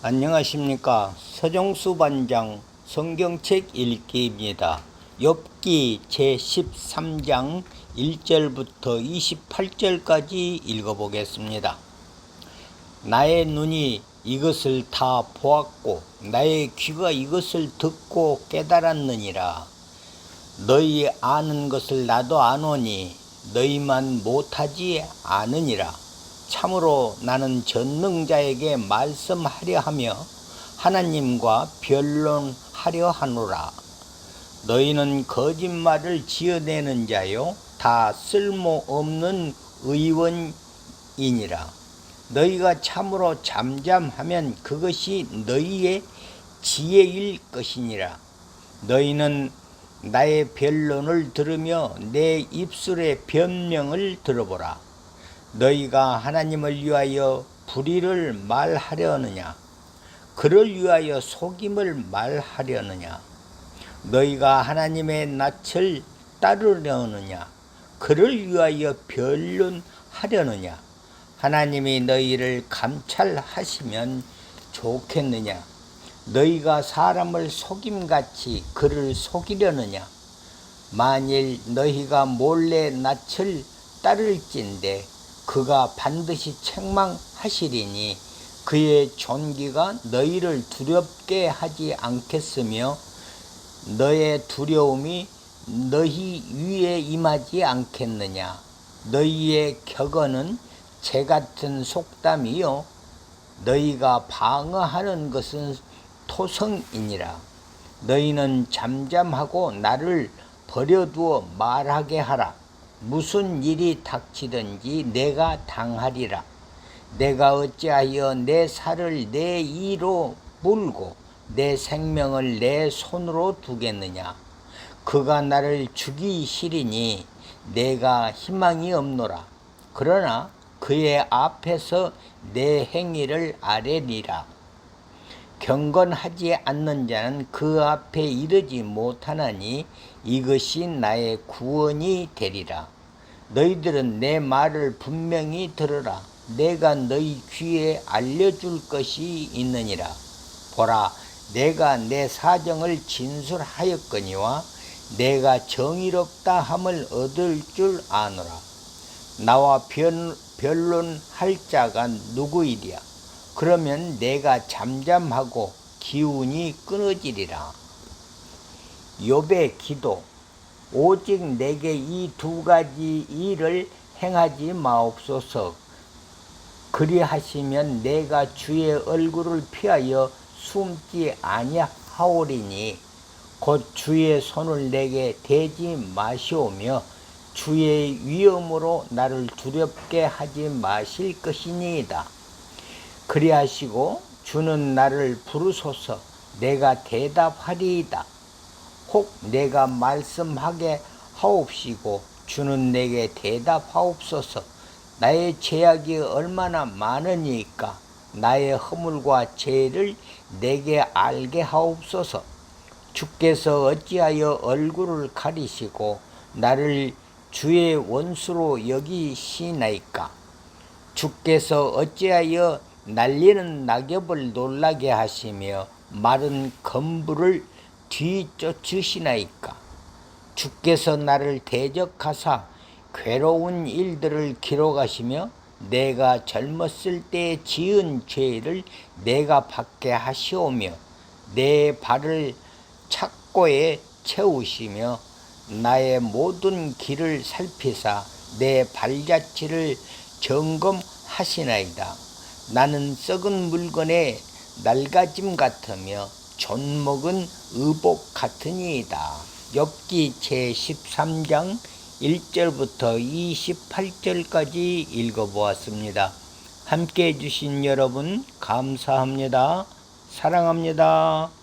안녕하십니까 서정수 반장 성경책 읽기입니다. 욥기 제13장 1절부터 28절까지 읽어보겠습니다. 나의 눈이 이것을 다 보았고 나의 귀가 이것을 듣고 깨달았느니라. 너희 아는 것을 나도 아노니 너희만 못하지 않으니라. 참으로 나는 전능자에게 말씀하려 하며 하나님과 변론하려 하노라. 너희는 거짓말을 지어내는 자요 다 쓸모없는 의원이니라. 너희가 참으로 잠잠하면 그것이 너희의 지혜일 것이니라. 너희는 나의 변론을 들으며 내 입술의 변명을 들어보라. 너희가 하나님을 위하여 불의를 말하려느냐? 그를 위하여 속임을 말하려느냐? 너희가 하나님의 낯을 따르려느냐? 그를 위하여 변론하려느냐? 하나님이 너희를 감찰하시면 좋겠느냐? 너희가 사람을 속임같이 그를 속이려느냐? 만일 너희가 몰래 낯을 따를진대 그가 반드시 책망하시리니 그의 존귀가 너희를 두렵게 하지 않겠으며 너의 두려움이 너희 위에 임하지 않겠느냐. 너희의 격언은 재 같은 속담이요. 너희가 방어하는 것은 토성이니라. 너희는 잠잠하고 나를 버려두어 말하게 하라 무슨 일이 닥치든지 내가 당하리라. 내가 어찌하여 내 살을 내 이로 물고 내 생명을 내 손으로 두겠느냐. 그가 나를 죽이시리니 내가 희망이 없노라. 그러나 그의 앞에서 내 행위를 아뢰리라. 경건하지 않는 자는 그 앞에 이르지 못하나니 이것이 나의 구원이 되리라. 너희들은 내 말을 분명히 들으라. 내가 너희 귀에 알려줄 것이 있느니라. 보라, 내가 내 사정을 진술하였거니와 내가 정의롭다 함을 얻을 줄 아노라. 나와 변, 변론할 자가 누구이랴? 그러면 내가 잠잠하고 기운이 끊어지리라. 욥의 기도 오직 내게 이 두 가지 일을 행하지 마옵소서. 그리하시면 내가 주의 얼굴을 피하여 숨지 아니하오리니 곧 주의 손을 내게 대지 마시오며 주의 위엄으로 나를 두렵게 하지 마실 것이니이다. 그리하시고 주는 나를 부르소서. 내가 대답하리이다. 혹 내가 말씀하게 하옵시고 주는 내게 대답하옵소서. 나의 죄악이 얼마나 많으니까 나의 허물과 죄를 내게 알게 하옵소서. 주께서 어찌하여 얼굴을 가리시고 나를 주의 원수로 여기시나이까? 주께서 어찌하여 날리는 낙엽을 놀라게 하시며 마른 건불을 뒤쫓으시나이까 주께서 나를 대적하사 괴로운 일들을 기록하시며 내가 젊었을 때 지은 죄를 내가 받게 하시오며 내 발을 착고에 채우시며 나의 모든 길을 살피사 내 발자취를 점검하시나이다. 나는 썩은 물건에 낡아짐 같으며 존먹은 의복 같으니이다. 엽기 제13장 1절부터 28절까지 읽어보았습니다. 함께 해주신 여러분 감사합니다. 사랑합니다.